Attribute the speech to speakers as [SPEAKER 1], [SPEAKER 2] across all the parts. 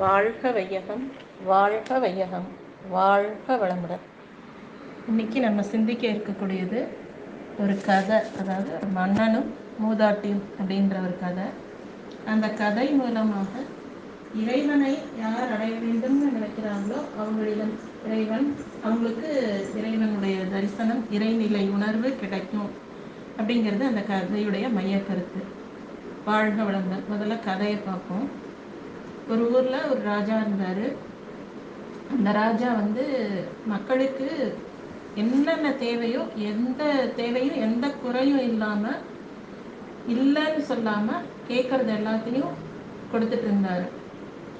[SPEAKER 1] வாழ்க வையகம் வாழ்க வையகம் வாழ்க வளமுடன். இன்னைக்கு நம்ம சிந்திக்க இருக்கக்கூடியது ஒரு கதை அதாவது மன்னனும் மூதாட்டியும் அப்படின்ற ஒரு கதை. அந்த கதை மூலமாக இறைவனை யார் அடைய வேண்டும்னு நினைக்கிறாங்களோ அவங்களிடம் இறைவன் அவங்களுக்கு இறைவனுடைய தரிசனம் இறைநிலை உணர்வு கிடைக்கும் அப்படிங்கிறது அந்த கதையுடைய மைய கருத்து வாழ்க வளமுடன். முதல்ல கதையை பார்ப்போம். ஒரு ஊர்ல ஒரு ராஜா இருந்தாரு. அந்த ராஜா வந்து மக்களுக்கு என்னென்ன தேவையோ எந்த தேவையும் எந்த குறையும் இல்லாம இல்லைன்னு சொல்லாம கேட்கறது எல்லாத்தையும் கொடுத்துட்டு இருந்தாரு.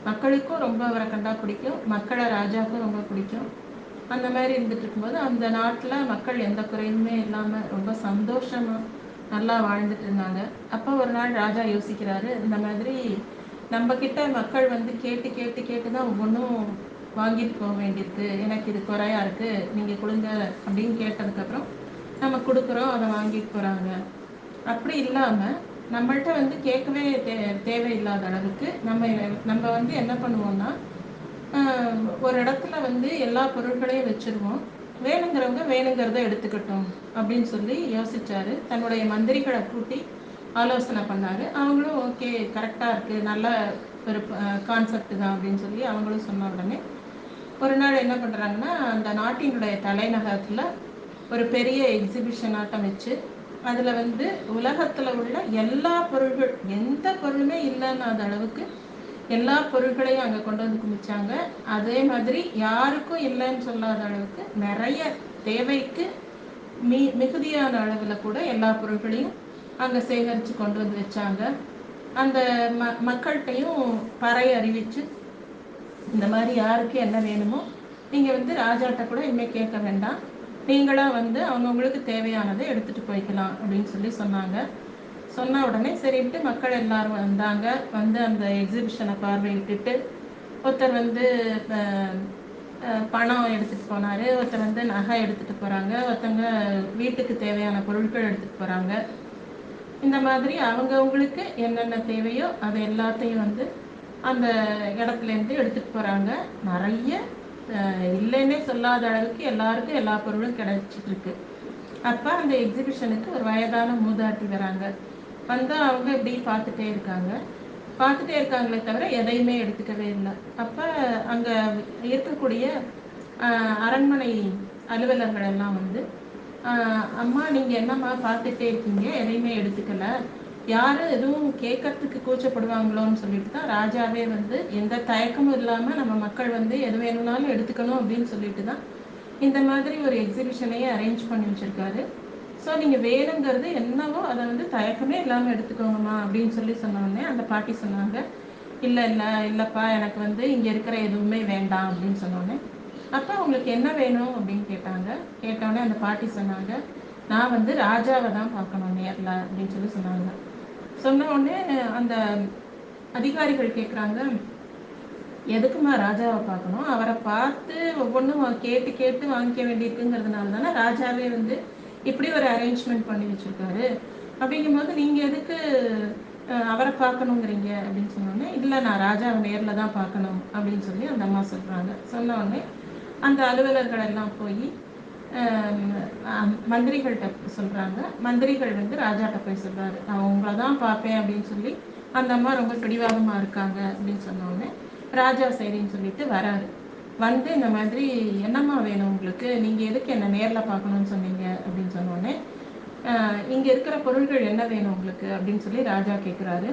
[SPEAKER 1] மக்களுக்கும் ரொம்ப அவரை கண்டா பிடிக்கும். மக்களை ராஜாவுக்கும் ரொம்ப பிடிக்கும். அந்த மாதிரி இருந்துட்டு இருக்கும்போது அந்த நாட்டுல மக்கள் எந்த குறையுமே இல்லாம ரொம்ப சந்தோஷமா நல்லா வாழ்ந்துட்டு இருந்தாங்க. அப்போ ஒரு நாள் ராஜா யோசிக்கிறாரு இந்த மாதிரி நம்ம கிட்ட மக்கள் வந்து கேட்டு கேட்டு கேட்டு தான் ஒவ்வொன்றும் வாங்கிட்டு போக வேண்டியது. எனக்கு இது குறையா இருக்கு நீங்க கொடுங்க அப்படின்னு கேட்டதுக்கப்புறம் நம்ம கொடுக்குறோம் அதை வாங்கிட்டு போறாங்க. அப்படி இல்லாம நம்மள்கிட்ட வந்து கேட்கவே தே தேவையில்லாத அளவுக்கு நம்ம நம்ம வந்து என்ன பண்ணுவோம்னா ஒரு இடத்துல வந்து எல்லா பொருட்களையும் வச்சிருவோம். வேணுங்கிறவங்க வேணுங்கிறத எடுத்துக்கட்டும் அப்படின்னு சொல்லி யோசிச்சாரு. தன்னுடைய மந்திரிகளை கூட்டி ஆலோசனை பண்ணாரு. அவங்களும் ஓகே கரெக்டாக இருக்குது நல்ல ஒரு கான்செப்ட் தான் அப்படின்னு சொல்லி அவங்களும் சொன்ன உடனே ஒரு நாள் என்ன பண்ணுறாங்கன்னா அந்த நாட்டினுடைய தலைநகரத்தில் ஒரு பெரிய எக்ஸிபிஷன் ஆட்டம் வச்சு அதில் வந்து உலகத்தில் உள்ள எல்லா பொருள்கள் எந்த பொருளுமே இல்லைன்னாத அளவுக்கு எல்லா பொருட்களையும் அங்கே கொண்டு வந்து குமிச்சாங்க அதே மாதிரி யாருக்கும் இல்லைன்னு சொல்லாத அளவுக்கு நிறைய தேவைக்கு மி மிகுதியான அளவில் கூட எல்லா பொருட்களையும் அங்கே சேகரித்து கொண்டு வந்து வச்சாங்க. அந்த ம மக்கள்கிட்டையும் பறை அறிவித்து இந்த மாதிரி யாருக்கு என்ன வேணுமோ நீங்கள் வந்து ராஜாட்ட கூட இனிமேல் கேட்க வேண்டாம். நீங்களாக வந்து அவங்கவுங்களுக்கு தேவையானதை எடுத்துகிட்டு போய்க்கலாம் அப்படின்னு சொல்லி சொன்னாங்க. சொன்ன உடனே சரின்ட்டு மக்கள் எல்லாரும் வந்தாங்க. வந்து அந்த எக்ஸிபிஷனை பார்வையிட்டுட்டு ஒருத்தர் வந்து பணம் எடுத்துட்டு போனார். ஒருத்தர் வந்து நகை எடுத்துட்டு போகிறாங்க ஒருத்தவங்க வீட்டுக்கு தேவையான பொருட்கள் எடுத்துகிட்டு போகிறாங்க இந்த மாதிரி அவங்கவுங்களுக்கு என்னென்ன தேவையோ அது எல்லாத்தையும் வந்து அந்த இடத்துலேருந்து எடுத்துகிட்டு போகிறாங்க நிறைய இல்லைன்னே சொல்லாத அளவுக்கு எல்லாருக்கும் எல்லா பொருளும் கிடைச்சிட்டு அப்போ அந்த எக்ஸிபிஷனுக்கு ஒரு வயதான மூதாட்டி வராங்க. வந்து அவங்க இப்படி பார்த்துட்டே இருக்காங்க. பார்த்துட்டே இருக்காங்களே தவிர எதையுமே எடுத்துக்கவே இல்லை. அப்போ அங்கே இருக்கக்கூடிய அரண்மனை அலுவலர்கள் எல்லாம் வந்து அம்மா நீங்கள் என்னம்மா பார்த்துட்டே இருக்கீங்க? எதையுமே எடுத்துக்கல. யாரும் எதுவும் கேட்கறதுக்கு கூச்சப்படுவாங்களோன்னு சொல்லிட்டு தான் ராஜாவே வந்து எந்த தயக்கமும் இல்லாமல் நம்ம மக்கள் வந்து எது வேணும்னாலும் எடுத்துக்கணும் அப்படின்னு சொல்லிட்டு தான் இந்த மாதிரி ஒரு எக்ஸிபிஷனையே அரேஞ்ச் பண்ணி வச்சுருக்காரு. ஸோ நீங்கள் வேணுங்கிறது என்னவோ அதை வந்து தயக்கமே இல்லாமல் எடுத்துக்கோங்கம்மா அப்படின்னு சொல்லி சொன்னோடனே அந்த பாட்டி சொன்னாங்க. இல்லை இல்லை இல்லைப்பா எனக்கு வந்து இங்கே இருக்கிற எதுவுமே வேண்டாம் அப்படின்னு சொன்னோடனே அப்போ உங்களுக்கு என்ன வேணும்? அப்படின்னு கேட்டாங்க. கேட்டோடனே அந்த பாட்டி சொன்னாங்க நான் வந்து ராஜாவை தான் பார்க்கணும் நேரில் அப்படின்னு சொல்லி சொன்னாங்க. சொன்ன உடனே அந்த அதிகாரிகள் கேட்குறாங்க எதுக்குமா ராஜாவை பார்க்கணும்? அவரை பார்த்து ஒவ்வொன்றும் கேட்டு கேட்டு வாங்கிக்க வேண்டியிருக்குங்கிறதுனால தானே ராஜாவே வந்து இப்படி ஒரு அரேஞ்ச்மெண்ட் பண்ணி வச்சுருக்காரு. அப்படிங்கும்போது நீங்கள் எதுக்கு அவரை பார்க்கணுங்கிறீங்க? அப்படின்னு சொன்னோடனே இல்லை நான் ராஜாவை நேரில் தான் பார்க்கணும் அப்படின்னு சொல்லி அந்த அம்மா சொல்கிறாங்க சொன்ன உடனே அந்த அலுவலர்கள் எல்லாம் போய் மந்திரிகள்கிட்ட சொல்கிறாங்க மந்திரிகள் வந்து ராஜாட்ட போய் சொல்கிறாரு நான் உங்களை தான் பார்ப்பேன் அப்படின்னு சொல்லி அந்த அம்மா ரொம்ப பிடிவாதமாக இருக்காங்க அப்படின்னு சொன்னோடனே ராஜா சரின்னு சொல்லிட்டு வராரு. வந்து இந்த மாதிரி என்னம்மா வேணும் உங்களுக்கு? நீங்கள் எதுக்கு என்ன நேரில் பார்க்கணும்னு சொன்னீங்க? அப்படின்னு சொன்னோடனே இங்கே இருக்கிற பொருள்கள் என்ன வேணும் உங்களுக்கு? அப்படின்னு சொல்லி ராஜா கேட்குறாரு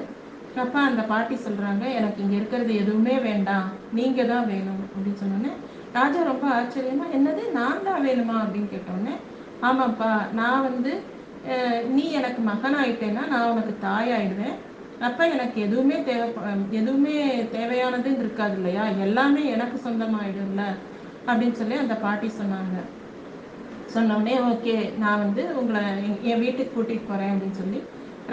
[SPEAKER 1] அப்பா அந்த பாட்டி சொல்கிறாங்க எனக்கு இங்கே இருக்கிறது எதுவுமே வேண்டாம். நீங்கள் தான் வேணும் அப்படின்னு சொன்னோன்னே ராஜா ரொம்ப ஆச்சரியமா என்னது நான் தான் வேணுமா? அப்படின்னு கேட்டோடனே ஆமாப்பா நான் வந்து நீ எனக்கு மகனாயிட்டேன்னா நான் உனக்கு தாய் ஆயிடுவேன் அப்ப எனக்கு எதுவுமே தேவை எதுவுமே தேவையானது இருக்காது இல்லையா? எல்லாமே எனக்கு சொந்தமாயிடும்ல அப்படின்னு சொல்லி அந்த பாட்டி சொன்னாங்க. சொன்னோடனே ஓகே நான் வந்து உங்களை என் என் வீட்டுக்கு கூட்டிட்டு போறேன் அப்படின்னு சொல்லி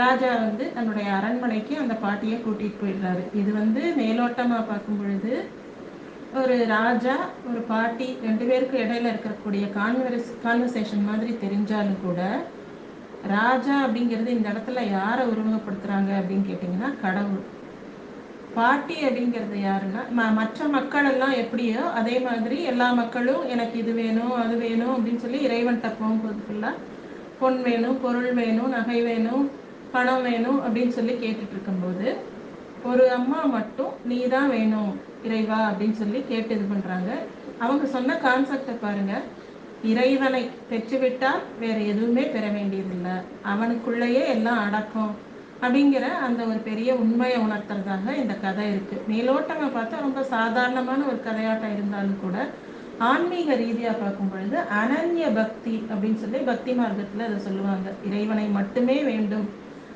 [SPEAKER 1] ராஜா வந்து தன்னுடைய அரண்மனைக்கு அந்த பாட்டியை கூட்டிட்டு போயிடுறாரு. இது வந்து மேலோட்டமா பார்க்கும் பொழுது ஒரு ராஜா ஒரு பாட்டி ரெண்டு பேருக்கு இடையில இருக்கக்கூடிய கான்வர்ஸ் கான்வர்சேஷன் மாதிரி தெரிஞ்சாலும் கூட ராஜா அப்படிங்கிறது இந்த இடத்துல யாரை உருவகப்படுத்துறாங்க அப்படின்னு கேட்டிங்கன்னா கடவுள். பாட்டி அப்படிங்கிறது யாருன்னா ம மற்ற மக்கள் எல்லாம் எப்படியோ அதே மாதிரி எல்லா மக்களும் எனக்கு இது வேணும் அது வேணும் அப்படின்னு சொல்லி இறைவன்கிட்ட போகும்போது ஃபுல்லாக பொன் வேணும் பொருள் வேணும் நகை வேணும் பணம் வேணும் அப்படின்னு சொல்லி கேட்டுட்டு இருக்கும்போது ஒரு அம்மா மட்டும் நீ தான் வேணும் இறைவா அப்படின்னு சொல்லி கேட்டு இது பண்ணுறாங்க அவங்க சொன்ன கான்செப்டை பாருங்க. இறைவனை பெற்றுவிட்டால் வேற எதுவுமே பெற வேண்டியதில்லை. அவனுக்குள்ளேயே எல்லாம் அடக்கம் அப்படிங்கிற அந்த ஒரு பெரிய உண்மையை உணர்த்துறதாக இந்த கதை இருக்குது மேலோட்டமாக பார்த்தா ரொம்ப சாதாரணமான ஒரு கதையாட்டம் இருந்தாலும் கூட ஆன்மீக ரீதியாக பார்க்கும் பொழுது அனன்ய பக்தி அப்படின்னு சொல்லி பக்தி மார்க்கத்தில் அதை சொல்லுவாங்க. இறைவனை மட்டுமே வேண்டும்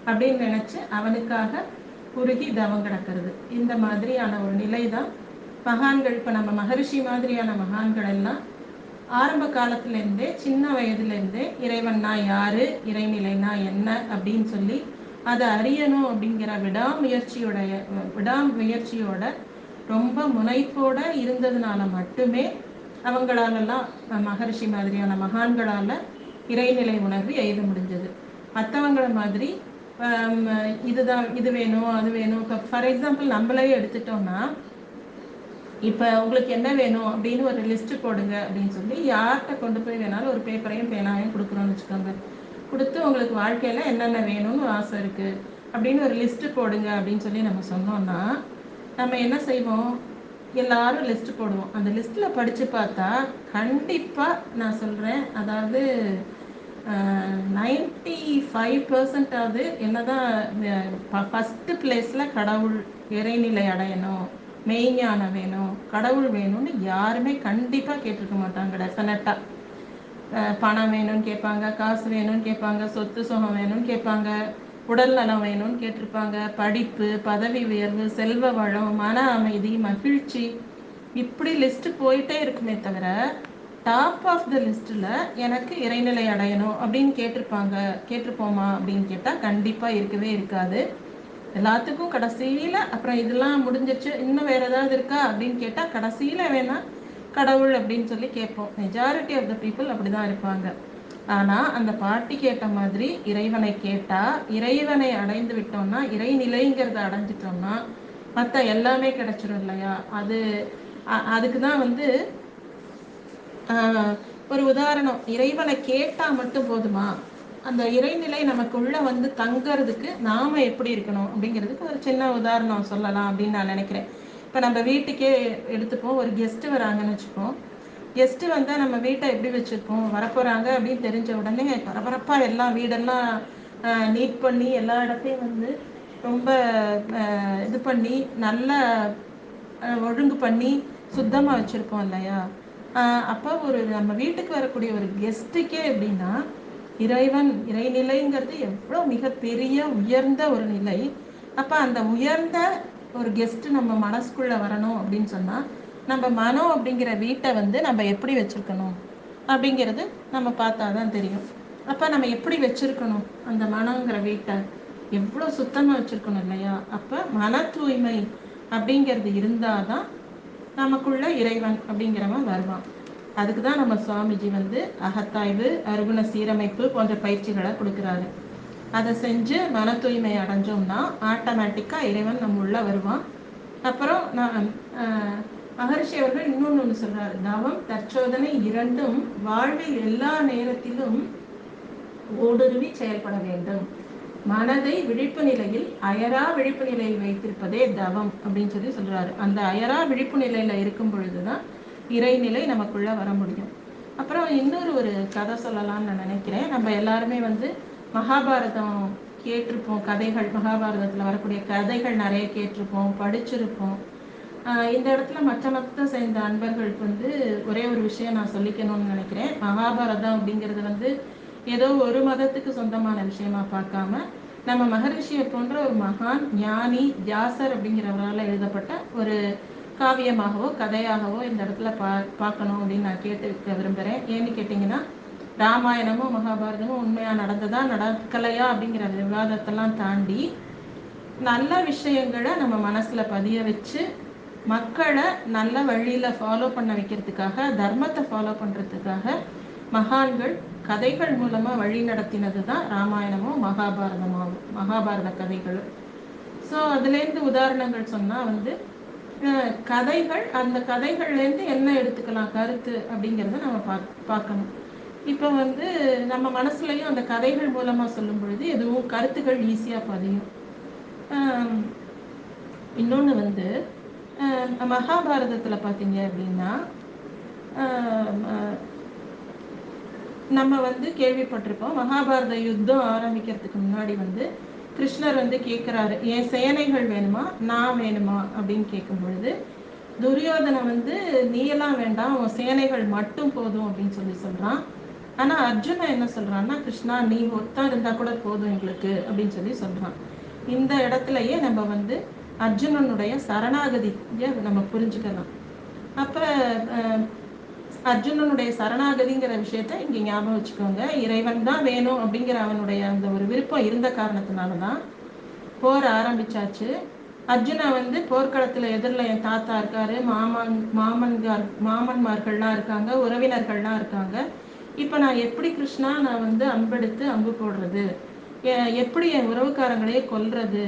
[SPEAKER 1] அப்படின்னு நினச்சி அவனுக்காக குறுகி தவம் கிடக்கிறது. இந்த மாதிரியான ஒரு நிலை தான் மகான்கள் இப்போ நம்ம மகரிஷி மாதிரியான மகான்கள் எல்லாம் ஆரம்ப காலத்திலேருந்தே சின்ன வயதுலேருந்தே இறைவன்னா யாரு இறைநிலைனா என்ன அப்படின்னு சொல்லி அதை அறியணும் அப்படிங்கிற விடாமுயற்சியோடைய விடாமுயற்சியோட ரொம்ப முனைப்போட இருந்ததுனால மட்டுமே அவங்களாலெல்லாம் மகரிஷி மாதிரியான மகான்களால் இறைநிலை உணர்வு எழுத முடிஞ்சது. மற்றவங்கள மாதிரி இதுதான் இது வேணும் அது வேணும். இப்போ ஃபார் எக்ஸாம்பிள் நம்மளே எடுத்துட்டோம்னா இப்போ உங்களுக்கு என்ன வேணும் அப்படின்னு ஒரு லிஸ்ட்டு போடுங்க அப்படின்னு சொல்லி யார்கிட்ட கொண்டு போய் வேணாலும் ஒரு பேப்பரையும் பேனாவையும் கொடுக்குறோன்னு வச்சுக்கோங்க. கொடுத்து உங்களுக்கு வாழ்க்கையில் என்னென்ன வேணும்னு ஆசை இருக்குது அப்படின்னு ஒரு லிஸ்ட்டு போடுங்க அப்படின்னு சொல்லி நம்ம சொன்னோம்னா நம்ம என்ன செய்வோம்? எல்லாரும் லிஸ்ட்டு போடுவோம். அந்த லிஸ்ட்டில் படித்து பார்த்தா கண்டிப்பாக நான் சொல்கிறேன் அதாவது நைன்டி ஃபைவ் பர்சன்டாவது என்னதான் ஃபஸ்ட்டு பிளேஸில் கடவுள் இறைநிலை அடையணும் மெய்ஞானம் வேணும் கடவுள் வேணும்னு யாருமே கண்டிப்பாக கேட்டிருக்க மாட்டாங்க டெஃபினட்டாக பணம் வேணும்னு கேட்பாங்க காசு வேணும்னு கேட்பாங்க சொத்து சுகம் வேணும்னு கேட்பாங்க உடல் நலம் வேணும்னு கேட்டிருப்பாங்க படிப்பு பதவி உயர்வு செல்வ வளம் மன அமைதி மகிழ்ச்சி இப்படி லிஸ்ட்டு போயிட்டே இருக்குமே தவிர டாப் ஆஃப் த லிஸ்ட்டில் எனக்கு இறைநிலை அடையணும் அப்படின்னு கேட்டிருப்பாங்க கேட்டிருப்போமா அப்படின்னு கேட்டால் கண்டிப்பாக இருக்கவே இருக்காது. எல்லாத்துக்கும் கடைசியில் அப்புறம் இதெல்லாம் முடிஞ்சிச்சு இன்னும் வேறு ஏதாவது இருக்கா அப்படின்னு கேட்டால் கடைசியில் வேணால் கடவுள் அப்படின்னு சொல்லி கேட்போம். மெஜாரிட்டி ஆஃப் த பீப்புள் அப்படி தான் இருப்பாங்க. ஆனால் அந்த பாட்டி கேட்ட மாதிரி இறைவனை கேட்டால் இறைவனை அடைந்து விட்டோம்னா இறைநிலைங்கிறத அடைஞ்சிட்டோம்னா மற்ற எல்லாமே கிடச்சிரும் இல்லையா? அது அதுக்கு தான் வந்து ஒரு உதாரணம். இறைவனை கேட்டால் மட்டும் போதுமா? அந்த இறைநிலை நமக்குள்ள வந்து தங்கறதுக்கு நாம எப்படி இருக்கணும் அப்படிங்கிறதுக்கு ஒரு சின்ன உதாரணம் சொல்லலாம் அப்படின்னு நான் நினைக்கிறேன். இப்போ நம்ம வீட்டுக்கே எடுத்துப்போம். ஒரு கெஸ்ட்டு வராங்கன்னு வச்சுப்போம். கெஸ்ட்டு வந்தால் நம்ம வீட்டை எப்படி வச்சுருப்போம்? வரப்போகிறாங்க அப்படின்னு தெரிஞ்ச உடனே பரபரப்பாக எல்லாம் வீடெல்லாம் நீட் பண்ணி எல்லா இடத்தையும் வந்து ரொம்ப இது பண்ணி நல்லா ஒழுங்கு பண்ணி சுத்தமாக வச்சுருப்போம் இல்லையா? அப்போ ஒரு நம்ம வீட்டுக்கு வரக்கூடிய ஒரு கெஸ்ட்டுக்கே எப்படின்னா இறைவன் இறைநிலைங்கிறது எவ்வளோ மிகப்பெரிய உயர்ந்த ஒரு நிலை. அப்போ அந்த உயர்ந்த ஒரு கெஸ்ட்டு நம்ம மனசுக்குள்ளே வரணும் அப்படின்னு சொன்னால் நம்ம மனம் அப்படிங்கிற வீட்டை வந்து நம்ம எப்படி வச்சுருக்கணும்? அப்படிங்கிறது நம்ம பார்த்தா தான் தெரியும். அப்போ நம்ம எப்படி வச்சுருக்கணும் அந்த மனங்கிற வீட்டை? எவ்வளோ சுத்தமாக வச்சுருக்கணும் இல்லையா? அப்போ மன தூய்மை அப்படிங்கிறது இருந்தால் தான் நமக்குள்ள இறைவன் அப்படிங்கிறவன் வருவான். அதுக்கு தான் நம்ம சுவாமிஜி வந்து அகத்தாய்வு அருகுண சீரமைப்பு போன்ற பயிற்சிகளை கொடுக்குறாரு. அதை செஞ்சு மன தூய்மை அடைஞ்சோம்னா ஆட்டோமேட்டிக்காக இறைவன் நம்ம உள்ள வருவான். அப்புறம் நான் மகர்ஷி அவர்கள் இன்னொன்று ஒன்று சொல்கிறார் தவம் தற்சோதனை இரண்டும் வாழ்வில் எல்லா நேரத்திலும் ஊடுருவி செயல்பட வேண்டும். மனதை விழிப்பு நிலையில் அயரா விழிப்பு நிலையில் வைத்திருப்பதே தவம் அப்படின்னு சொல்லி சொல்றாரு. அந்த அயரா விழிப்பு நிலையில இருக்கும் பொழுதுதான் இறைநிலை நமக்குள்ள வர முடியும். அப்புறம் இன்னொரு ஒரு கதை சொல்லலாம்னு நான் நினைக்கிறேன். நம்ம எல்லாருமே வந்து மகாபாரதம் கேட்டிருப்போம் கதைகள் மகாபாரதத்தில் வரக்கூடிய கதைகள் நிறைய கேட்டிருப்போம் படிச்சிருப்போம். இந்த இடத்துல மற்ற மதத்தை சேர்ந்த அன்பர்களுக்கு வந்து ஒரே ஒரு விஷயம் நான் சொல்லிக்கணும்னு நினைக்கிறேன். மகாபாரதம் அப்படிங்கிறது வந்து ஏதோ ஒரு மதத்துக்கு சொந்தமான விஷயமா பார்க்காம நம்ம மகரிஷியை போன்ற ஒரு மகான் ஞானி ஜாசர் அப்படிங்கிறவரால் எழுதப்பட்ட ஒரு காவியமாகவோ கதையாகவோ இந்த இடத்துல பா பார்க்கணும் அப்படின்னு நான் கேட்டு விரும்புகிறேன் ஏன்னு கேட்டிங்கன்னா ராமாயணமும் மகாபாரதமும் உண்மையாக நடந்ததா நடக்கலையா அப்படிங்கிற விவாதத்தெல்லாம் தாண்டி நல்ல விஷயங்களை நம்ம மனசில் பதிய வச்சு மக்களை நல்ல வழியில் ஃபாலோ பண்ண வைக்கிறதுக்காக தர்மத்தை ஃபாலோ பண்ணுறதுக்காக மகான்கள் கதைகள் மூலமாக வழி நடத்தினது தான் ராமாயணமும் மகாபாரதமாகும் மகாபாரத கதைகளும். ஸோ அதுலேருந்து உதாரணங்கள் சொன்னால் வந்து கதைகள் அந்த கதைகள்லேருந்து என்ன எடுத்துக்கலாம் கருத்து அப்படிங்கிறத நம்ம பாக் பார்க்கணும். இப்போ வந்து நம்ம மனசுலையும் அந்த கதைகள் மூலமாக சொல்லும் பொழுது எதுவும் கருத்துக்கள் ஈஸியாக பதியும். இன்னொன்று வந்து மகாபாரதத்தில் பார்த்தீங்க அப்படின்னா நம்ம வந்து கேள்விப்பட்டிருப்போம் மகாபாரத யுத்தம் ஆரம்பிக்கிறதுக்கு முன்னாடி வந்து கிருஷ்ணர் வந்து கேட்குறாரு என் சேனைகள் வேணுமா? நான் வேணுமா? அப்படின்னு கேட்கும் பொழுது துரியோதனை வந்து நீயெல்லாம் வேண்டாம் உன் சேனைகள் மட்டும் போதும் அப்படின்னு சொல்லி சொல்கிறான் ஆனால் அர்ஜுனன் என்ன சொல்கிறான்னா கிருஷ்ணா நீ ஒத்தா இருந்தால் கூட போதும் எங்களுக்கு அப்படின்னு சொல்லி சொல்கிறான் இந்த இடத்துலயே நம்ம வந்து அர்ஜுனனுடைய சரணாகதியை நம்ம புரிஞ்சுக்கலாம். அப்போ அர்ஜுனனுடைய சரணாகதிங்கிற விஷயத்த இங்க ஞாபகம் வச்சுக்கோங்க. இறைவன் தான் வேணும் அப்படிங்கிற அவனுடைய அந்த ஒரு விருப்பம் இருந்த காரணத்தினால தான் போர் ஆரம்பிச்சாச்சு. அர்ஜுனா வந்து போர்க்களத்துல எதிரில் என் தாத்தா இருக்காரு மாமன் மாமன்கார் மாமன்மார்கள்லாம் இருக்காங்க உறவினர்கள்லாம் இருக்காங்க. இப்போ நான் எப்படி கிருஷ்ணா நான் வந்து அம்பெடுத்து அம்பு போடுறது? எப்படி என் உறவுக்காரங்களையே கொல்றது?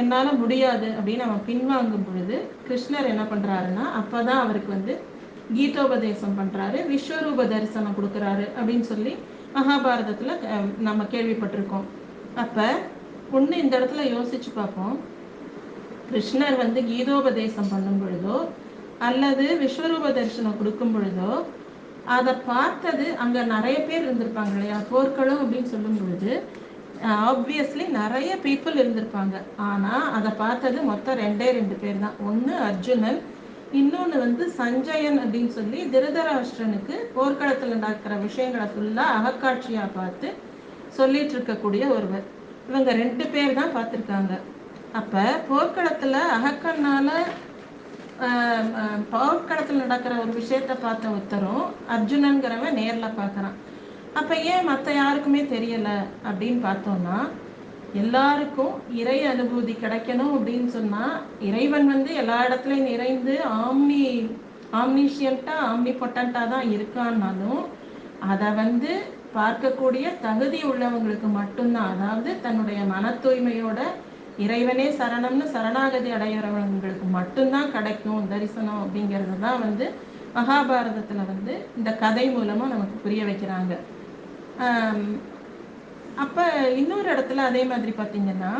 [SPEAKER 1] என்னால முடியாது அப்படின்னு அவன் பின்வாங்கும் பொழுது கிருஷ்ணர் என்ன பண்றாருன்னா அப்பதான் அவருக்கு வந்து கீதோபதேசம் பண்றாரு விஸ்வரூப தரிசனம் கொடுக்குறாரு அப்படின்னு சொல்லி மகாபாரதத்துல நம்ம கேள்விப்பட்டிருக்கோம். அப்ப ஒன்று இந்த இடத்துல யோசிச்சு பார்ப்போம். கிருஷ்ணர் வந்து கீதோபதேசம் பண்ணும் பொழுதோ அல்லது விஸ்வரூப தரிசனம் கொடுக்கும் பொழுதோ அதை பார்த்தது அங்கே நிறைய பேர் இருந்திருப்பாங்க இல்லையா? போர்க்களம் அப்படின்னு சொல்லும் பொழுது ஆப்வியஸ்லி நிறைய பீப்புள் இருந்திருப்பாங்க. ஆனால் அதை பார்த்தது மொத்தம் ரெண்டே ரெண்டு பேர் தான். ஒன்று அர்ஜுனன் இன்னொன்று வந்து சஞ்சயன் அப்படின்னு சொல்லி திருதராஷ்டிரனுக்கு போர்க்களத்தில் நடக்கிற விஷயங்களை ஃபுல்லாக அகக்காட்சியாக பார்த்து சொல்லிட்டு இருக்கக்கூடிய ஒருவர். இவங்க ரெண்டு பேர் தான் பார்த்துருக்காங்க. அப்போ போர்க்களத்தில் அகக்கண்ணால் போர்க்களத்தில் நடக்கிற ஒரு விஷயத்த பார்த்த ஒருத்தரும் அர்ஜுனன்கிறவன் நேரில் பார்க்குறான். அப்போ ஏன் மற்ற யாருக்குமே தெரியலை அப்படின்னு பார்த்தோம்னா எல்லாருக்கும் இறை அனுபூதி கிடைக்கணும் அப்படின்னு சொன்னா இறைவன் வந்து எல்லா இடத்துலயும் நிறைந்து ஆம்னி ஆம்னிஷியன்ட்டா ஆம்னி பொட்டண்டா தான் இருக்கான்னாலும் அதை வந்து பார்க்கக்கூடிய தகுதி உள்ளவங்களுக்கு மட்டும்தான். அதாவது தன்னுடைய மன தூய்மையோட இறைவனே சரணம்னு சரணாகதி அடையிறவங்களுக்கு மட்டும்தான் கிடைக்கும் தரிசனம் அப்படிங்கிறது தான் வந்து மகாபாரதத்தில் வந்து இந்த கதை மூலமாக நமக்கு புரிய வைக்கிறாங்க. அப்போ இன்னொரு இடத்துல அதே மாதிரி பார்த்தீங்கன்னா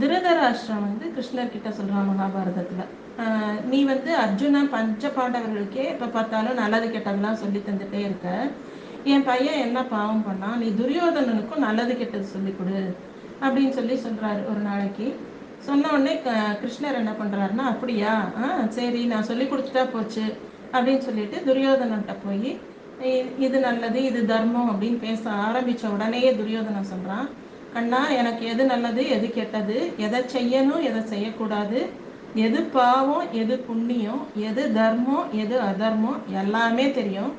[SPEAKER 1] திருதராஷ்டிரம் வந்து கிருஷ்ணர்கிட்ட சொல்கிறான் மகாபாரதத்தில். நீ வந்து அர்ஜுனா பஞ்ச பாண்டவர்களுக்கே இப்போ பார்த்தாலும் நல்லது கெட்டதெல்லாம் சொல்லி தந்துட்டே இருக்க. என் பையன் என்ன பாவம் பண்ணான் நீ துரியோதனனுக்கும் நல்லது கெட்டது சொல்லி கொடு அப்படின்னு சொல்லி சொல்கிறாரு ஒரு நாளைக்கு. சொன்ன உடனே க- கிருஷ்ணர் என்ன பண்ணுறாருன்னா அப்படியா? ஆ சரி நான் சொல்லி கொடுத்துட்டா போச்சு அப்படின்னு சொல்லிட்டு துரியோதனன்ட்ட போய் இது நல்லது இது தர்மம் அப்படின்னு பேச ஆரம்பித்த உடனேயே துரியோதனன் சொல்கிறான் அண்ணா எனக்கு எது நல்லது எது கெட்டது எதை செய்யணும் எதை செய்யக்கூடாது எது பாவம் எது புண்ணியம் எது தர்மம் எது அதர்மம் எல்லாமே தெரியும்.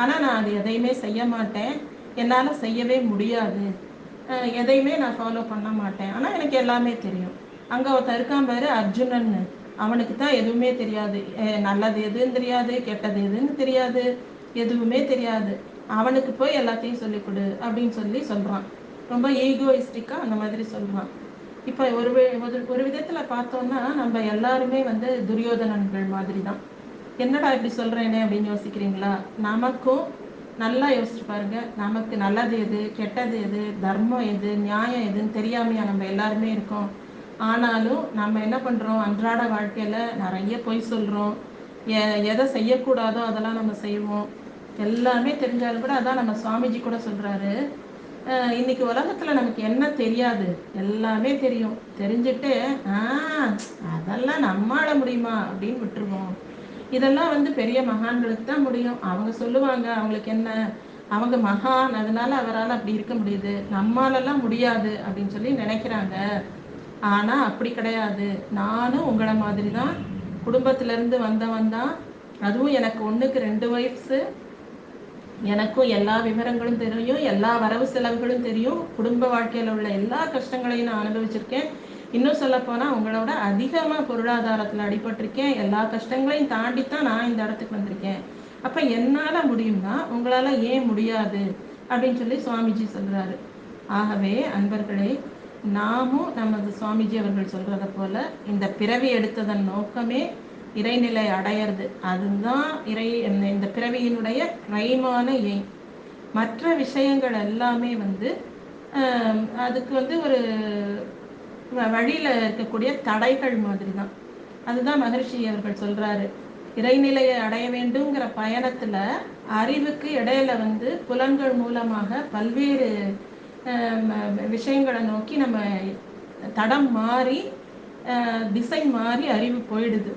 [SPEAKER 1] ஆனால் நான் அது எதையுமே செய்ய மாட்டேன். என்னால் செய்யவே முடியாது. எதையுமே நான் ஃபாலோ பண்ண மாட்டேன். ஆனால் எனக்கு எல்லாமே தெரியும். அங்கே ஒருத்தர் இருக்கான் பாரு அர்ஜுனன் அவனுக்கு தான் எதுவுமே தெரியாது. நல்லது எதுன்னு தெரியாது கெட்டது எதுன்னு தெரியாது. எதுவுமே தெரியாது. அவனுக்கு போய் எல்லாத்தையும் சொல்லிக் கொடு அப்படின்னு சொல்லி சொல்றான். ரொம்ப ஈகோயிஸ்டிக்கா அந்த மாதிரி சொல்றான். இப்ப ஒரு ஒரு- ஒரு விதத்துல பார்த்தோம்னா நம்ம எல்லாருமே வந்து துரியோதனன்கள் மாதிரி தான் என்னடா இப்படி சொல்றேனே அப்படின்னு யோசிக்கிறீங்களா? நமக்கும் நல்லா யோசிச்சு பாருங்க. நமக்கு நல்லது எது? கெட்டது எது? தர்மம் எது? நியாயம் எதுன்னு தெரியாமையா நம்ம எல்லாருமே இருக்கோம். ஆனாலும் நம்ம என்ன பண்றோம்? அன்றாட வாழ்க்கையில நிறைய பொய் சொல்றோம். எ- எதை செய்யக்கூடாதோ அதெல்லாம் நம்ம செய்வோம். எல்லாமே தெரிஞ்சாலும் கூட அதான் நம்ம சுவாமிஜி கூட சொல்கிறாரு இன்னைக்கு உலகத்தில் நமக்கு என்ன தெரியாது? எல்லாமே தெரியும். தெரிஞ்சுட்டு அதெல்லாம் நம்மால முடியுமா அப்படின்னு விட்டுருவோம். இதெல்லாம் வந்து பெரிய மகான்களுக்கு தான் முடியும். அவங்க சொல்லுவாங்க அவங்களுக்கு என்ன? அவங்க மகான் அதனால அவரால் அப்படி இருக்க முடியுது. நம்மாலெல்லாம் முடியாது அப்படின்னு சொல்லி நினைக்கிறாங்க. ஆனால் அப்படி கிடையாது. நானும் உங்களை மாதிரி தான் குடும்பத்திலேருந்து வந்தவன் தான். அதுவும் எனக்கு ஒன்றுக்கு ரெண்டு வயசு எனக்கும் எல்லா விவரங்களும் தெரியும் எல்லா வரவு செலவுகளும் தெரியும். குடும்ப வாழ்க்கையில் உள்ள எல்லா கஷ்டங்களையும் நான் அனுபவிச்சிருக்கேன். இன்னும் சொல்லப்போனால் உங்களோட அதிகமாக பொருளாதாரத்தில் அடிபட்டிருக்கேன். எல்லா கஷ்டங்களையும் தாண்டி தான் நான் இந்த இடத்துக்கு வந்திருக்கேன். அப்போ என்னால் முடியும்னா உங்களால் ஏன் முடியாது? அப்படின்னு சொல்லி சுவாமிஜி சொல்கிறாரு ஆகவே அன்பர்களே நாமும் நமது சுவாமிஜி அவர்கள் சொல்கிறத போல் இந்த பிறவி எடுத்ததன் நோக்கமே இறைநிலை அடையிறது. அதுதான் இறை இந்த பிறவியினுடைய ரைமான எய்ம் மற்ற விஷயங்கள் எல்லாமே வந்து அதுக்கு வந்து ஒரு வழியில் இருக்கக்கூடிய தடைகள் மாதிரி தான் அதுதான் மகர்ஷி அவர்கள் சொல்கிறாரு இறைநிலையை அடைய வேண்டுங்கிற பயணத்தில் அறிவுக்கு இடையில வந்து புலன்கள் மூலமாக பல்வேறு விஷயங்களை நோக்கி நம்ம தடம் மாறி திசை மாறி அறிவு போயிடுது.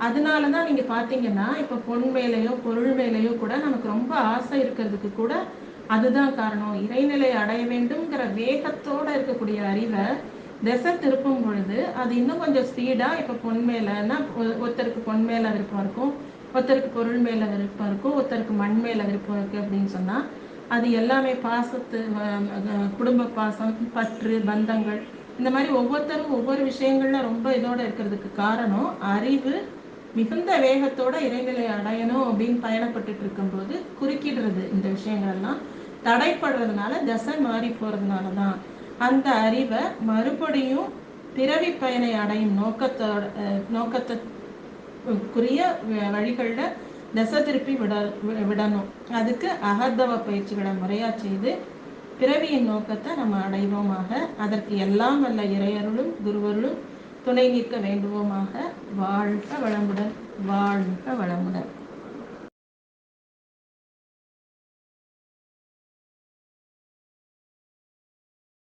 [SPEAKER 1] அதனால தான் நீங்கள் பார்த்தீங்கன்னா இப்போ பொன் மேலேயோ பொருள் மேலேயோ கூட நமக்கு ரொம்ப ஆசை இருக்கிறதுக்கு கூட அதுதான் காரணம். இறைநிலை அடைய வேண்டும்ங்கிற வேகத்தோடு இருக்கக்கூடிய அறிவை திசை திருப்பும் பொழுது அது இன்னும் கொஞ்சம் ஸ்பீடாக இப்போ பொன் மேலேன்னா ஒருத்தருக்கு பொன் மேலே விருப்பம் இருக்கும் ஒருத்தருக்கு பொருள் மேலே விருப்பம் இருக்கும் ஒருத்தருக்கு மண் மேலே விருப்பம் இருக்குது அப்படின்னு சொன்னால் அது எல்லாமே பாசத்து குடும்ப பாசம் பற்று பந்தங்கள் இந்த மாதிரி ஒவ்வொருத்தரும் ஒவ்வொரு விஷயங்கள்ல ரொம்ப இதோட இருக்கிறதுக்கு காரணம் அறிவு மிகுந்த வேகத்தோட இறைநிலை அடையணும் அப்படின்னு பயணப்பட்டுட்டு இருக்கும்போது குறுக்கிடுறது இந்த விஷயங்கள்லாம். தடைப்படுறதுனால தசை மாறி போறதுனால தான் அந்த அறிவை மறுபடியும் பிறவி பயனை அடையும் நோக்கத்தோட நோக்கத்துக்குரிய வழிகளில் தசை திருப்பி விட விடணும். அதுக்கு அகர்தவ பயிற்சிகளை முறையாக செய்து பிறவியின் நோக்கத்தை நம்ம அடைவோமாக. அதற்கு எல்லாம் வல்ல இறையருளும் குருவருளும் துணை நிற்க வேண்டுவோமாக வாழ்க வளமுடன் வாழ்க வளமுடன்.